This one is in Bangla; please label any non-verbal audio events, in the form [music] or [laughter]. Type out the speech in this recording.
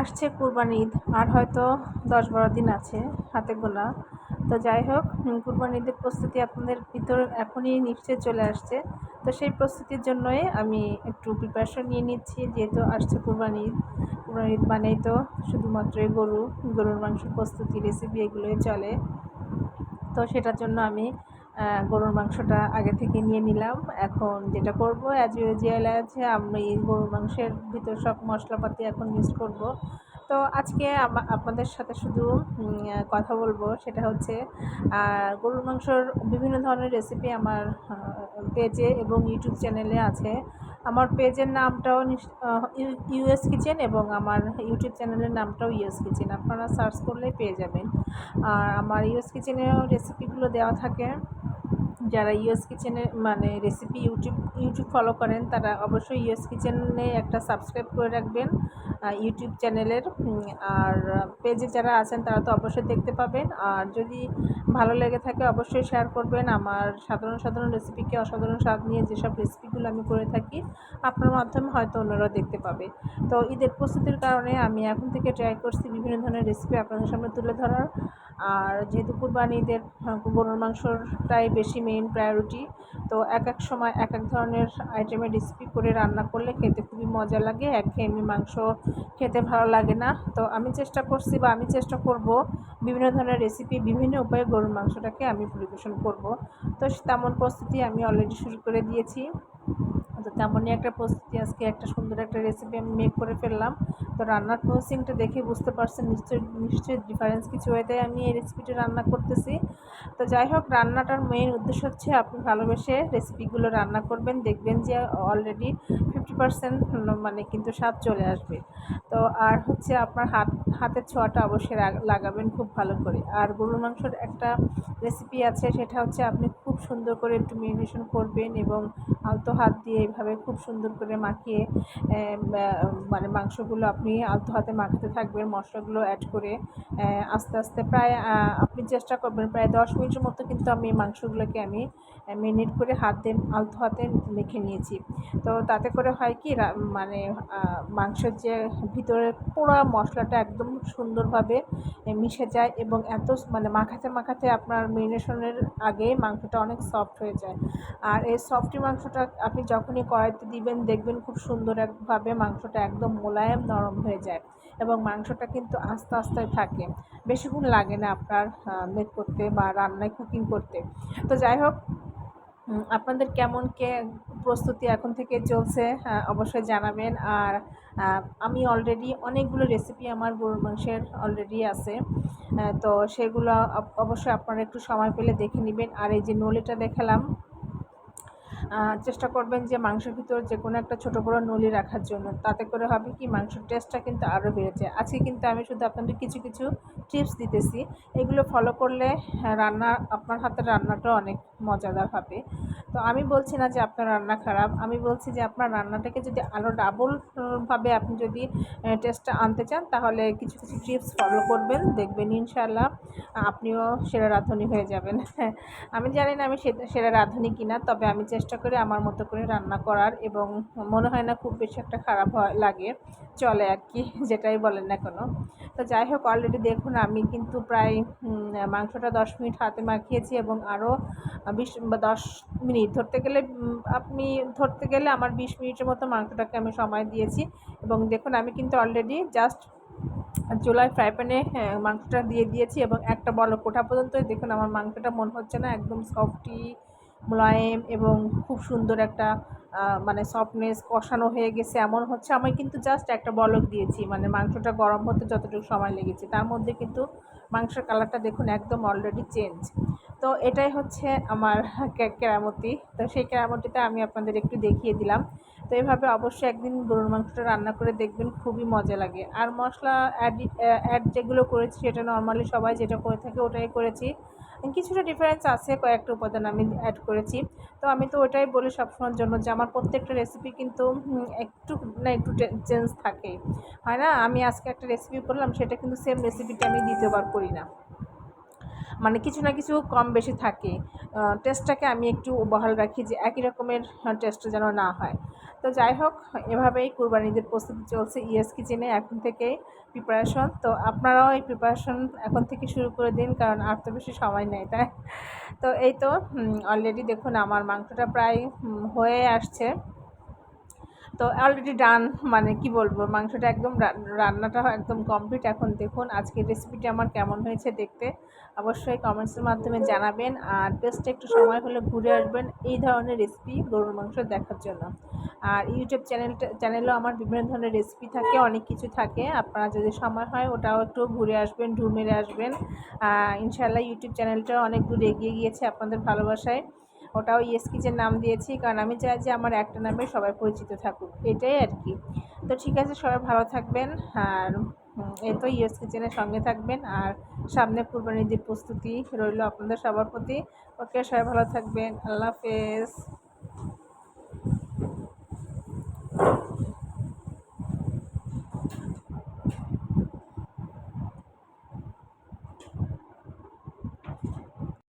আসছে কুরবানি ঈদ। আর হয়তো দশ বারো দিন আছে হাতে গোনা। তো যাই হোক কুরবানি ঈদের প্রস্তুতি আপনাদের ভিতর এখনই নিশ্চয়ই চলে আসছে। তো সেই প্রস্তুতির জন্যই আমি একটু প্রিপারেশন নিয়ে নিচ্ছি, যেহেতু আসছে কুরবানি ঈদ। কুরবানি ঈদ মানেই তো শুধুমাত্র গরু, গরুর মাংস প্রস্তুতি রেসিপি এগুলোই চলে। তো সেটার জন্য আমি গরুর মাংসটা আগে থেকে নিয়ে নিলাম। এখন যেটা করব অ্যাজ ইউজুয়াল আছে, আমি গরুর মাংসের ভিতর সব মশলাপাতি এখন মিক্স করব। তো আজকে আপনাদের সাথে শুধু কথা বলব, সেটা হচ্ছে গরুর মাংসর বিভিন্ন ধরনের রেসিপি আমার পেজে এবং ইউটিউব চ্যানেলে আছে। আমার পেজের নামটাও ইউএস কিচেন এবং আমার ইউটিউব চ্যানেলের নামটাও ইউএস কিচেন আপনারা সার্চ করলেই পেয়ে যাবেন আর আমার ইউএস কিচেনেও রেসিপিগুলো দেওয়া থাকে যারা ইউএস কিচেনে মানে রেসিপি ইউটিউব ইউটিউব ফলো করেন তারা অবশ্যই ইউএস কিচেনে একটা সাবস্ক্রাইব করে রাখবেন ইউটিউব চ্যানেলের আর পেজে যারা আছেন তারা তো অবশ্যই দেখতে পাবেন। আর যদি ভালো লেগে থাকে অবশ্যই শেয়ার করবেন। আমার সাধারণ সাধারণ রেসিপিকে অসাধারণ স্বাদ নিয়ে যেসব রেসিপিগুলো আমি করে থাকি, আপনার মাধ্যমে হয়তো অন্যরা দেখতে পাবে। তো ঈদের প্রস্তুতির কারণে আমি এখন থেকে ট্রাই করছি বিভিন্ন ধরনের রেসিপি আপনাদের সামনে তুলে ধরার। আর যেহেতু কুরবানি ঈদের গরুর মাংসটাই বেশি মেইন প্রায়োরিটি তো এক এক সময় এক এক ধরনের আইটেমের রেসিপি করে রান্না করলে খেতে খুবই মজা লাগে। একঘেয়েমি মাংস খেতে ভালো লাগে না। তো আমি চেষ্টা করছি বা আমি চেষ্টা করব বিভিন্ন ধরনের রেসিপি বিভিন্ন উপায়ে গরুর মাংসটাকে আমি পরিবেশন করব। তো তেমন প্রস্তুতি আমি অলরেডি শুরু করে দিয়েছি। তো তেমনই একটা প্রস্তুতি আজকে, একটা সুন্দর একটা রেসিপি আমি মেক করে ফেললাম। তো রান্নার প্রসেসিংটা দেখে বুঝতে পারছেন, নিশ্চয়ই নিশ্চয়ই ডিফারেন্স কিছু হয়েতে আমি এই রেসিপিটা রান্না করতেছি। তো যাই হোক, রান্নাটার মেইন উদ্দেশ্য হচ্ছে আপনি ভালোবেসে রেসিপিগুলো রান্না করবেন, দেখবেন যে অলরেডি ফিফটি পার্সেন্ট মানে কিন্তু স্বাদ চলে আসবে। তো আর হচ্ছে আপনার হাত হাতের ছোঁয়াটা অবশ্যই লাগাবেন খুব ভালো করে। আর গরুর মাংসর একটা রেসিপি আছে, সেটা হচ্ছে আপনি খুব সুন্দর করে একটু মেরিনেশন করবেন এবং আলতো হাত দিয়ে এইভাবে খুব সুন্দর করে মাখিয়ে মানে মাংসগুলো আপনি আলতো হাতে মাখাতে থাকবেন, মশলাগুলো অ্যাড করে আস্তে আস্তে প্রায় আপনি চেষ্টা করবেন প্রায় দশ মিনিটের মতো কিন্তু আমি মাংসগুলোকে আমি মিনিট করে হাত দিয়ে আলতো হাতে মেখে নিয়েছি। তো তাতে করে হয় কি মানে মাংসের যে ভিতরে পোড়া মশলাটা একদম সুন্দরভাবে মিশে যায় এবং এত মানে মাখাতে মাখাতে আপনার মেরিনেশনের আগে মাংসটা অনেক সফট হয়ে যায়। আর এই সফটি মাংসটা আপনি যখনই কড়াইতে দিবেন, দেখবেন খুব সুন্দর একভাবে মাংসটা একদম মোলায়েম নরম হয়ে যায় এবং মাংসটা কিন্তু আস্তে আস্তে থাকে। বেশিক্ষণ লাগে না আপনার মেক করতে বা রান্নায় কুকিং করতে। তো যাই হোক আপনাদের কেমন কে প্রস্তুতি এখন থেকে চলছে অবশ্যই জানাবেন। আর আমি অলরেডি অনেকগুলো রেসিপি আমার গরুর মাংসের অলরেডি আছে। তো সেগুলো অব- অবশ্যই আপনারা একটু সময় পেলে দেখে নেবেন। আর এই যে নলিটা দেখালাম চেষ্টা করবেন যে মাংসের ভিতর যে কোনো একটা ছোটো বড়ো নলি রাখার জন্য। তাতে করে হবে কি মাংসের টেস্টটা কিন্তু আরও বেড়েছে। আজকে কিন্তু আমি শুধু আপনাদের কিছু কিছু টিপস দিতেছি। এগুলো ফলো করলে হ্যাঁ, রান্না আপনার হাতের রান্নাটাও অনেক মজাদার হবে। তো আমি বলছি না যে আপনার রান্না খারাপ। আমি বলছি যে আপনার রান্নাটাকে যদি আরও ডাবলভাবে আপনি যদি টেস্টটা আনতে চান তাহলে কিছু কিছু টিপস ফলো করবেন। দেখবেন ইনশাল্লাহ আপনিও সেরা রাঁধুনি হয়ে যাবেন। [laughs] আমি জানি না আমি সেরা রাঁধুনি কিনা তবে আমি চেষ্টা করি আমার মতো করে রান্না করার এবং মনে হয় না খুব বেশি একটা খারাপ হয়, লাগে, চলে আর কি, [laughs] যেটাই বলেন না কোনো। তো যাই হোক অলরেডি দেখুন আমি কিন্তু প্রায় মাংসটা দশ মিনিট হাতে মাখিয়েছি এবং আরও বিশ বা দশ মিনিট। ধরতে গেলে আপনি ধরতে গেলে আমার বিশ মিনিটের মতো মাংসটাকে আমি সময় দিয়েছি এবং দেখুন আমি কিন্তু অলরেডি জাস্ট চুলায় ফ্রাই প্যানে মাংসটা দিয়ে দিয়েছি এবং একটা বলক কোঠা পর্যন্তই। দেখুন আমার মাংসটা মনে হচ্ছে না একদম সফটি মোলায়েম এবং খুব সুন্দর একটা মানে সফটনেস কষানো হয়ে গেছে, এমন হচ্ছে। আমি কিন্তু জাস্ট একটা বলক দিয়েছি মানে মাংসটা গরম হতে যতটুকু সময় লেগেছে। তার মধ্যে কিন্তু মাংসের কালারটা দেখুন একদম অলরেডি চেঞ্জ তো এটাই হচ্ছে আমার কেরামতি। তো সেই কেরামতিটা আমি আপনাদের একটু দেখিয়ে দিলাম। তো এইভাবে অবশ্যই একদিন গরুর মাংসটা রান্না করে দেখবেন, খুবই মজা লাগে। আর মশলা অ্যাড অ্যাড যেগুলো করেছি, সেটা নর্মালি সবাই যেটা করে থাকে, ওটাই করেছি। কিছুটা ডিফারেন্স আছে, কয়েকটা উপাদান আমি অ্যাড করেছি। তো আমি তো ওটাই বলি সবসময়ের জন্য যে আমার প্রত্যেকটা রেসিপি কিন্তু একটু, না, একটু চেঞ্জ থাকে হয় না? আমি আজকে একটা রেসিপি করলাম, সেটা কিন্তু সেম রেসিপিটা আমি দ্বিতীয়বার করি না। মানে কিছু না কিছু কম বেশি থাকে। টেস্টটাকে আমি একটু বহাল রাখি যে একই রকমের টেস্ট যেন না হয়। তো যাই হোক, এভাবেই কুরবানিদের প্রস্তুতি চলছে ইএস কিচেনে এখন থেকে প্রিপারেশন তো আপনারাও এই প্রিপারেশন এখন থেকে শুরু করে দিন, কারণ আর তো বেশি সময় নেই, তাই। তো এই তো অলরেডি দেখুন আমার মাংসটা প্রায় হয়ে আসছে। তো অলরেডি ডান মানে কি বলব, মাংসটা একদম রান্নাটা একদম কমপ্লিট এখন দেখুন আজকের রেসিপিটি আমার কেমন হয়েছে দেখতে। অবশ্যই কমেন্টসের মাধ্যমে জানাবেন। আর বেস্ট একটু সময় হলে ঘুরে আসবেন এই ধরনের রেসিপি গরুর মাংস দেখার জন্য। আর ইউটিউব চ্যানেলটা চ্যানেলেও আমার বিভিন্ন ধরনের রেসিপি থাকে, অনেক কিছু থাকে। আপনারা যদি সময় হয় ওটাও একটু ঘুরে আসবেন, ঢু মেরে আসবেন। ইনশাল্লাহ ইউটিউব চ্যানেলটাও অনেক দূর এগিয়ে গিয়েছে আপনাদের ভালোবাসায়। ওটাও ইয়েস কিচেন নাম দিয়েছি, কারণ আমি চাই যে আমার একটা নামে সবাই পরিচিত থাকুক, এটাই আর কি। তো ঠিক আছে, সবাই ভালো থাকবেন, আর এ তো ইয়েস কিচেনের সঙ্গে থাকবেন, আর সামনে কুরবানির প্রস্তুতি রইল আপনাদের সবার প্রতি। ওকে, সবাই ভালো থাকবেন, আল্লাহ হাফেজ।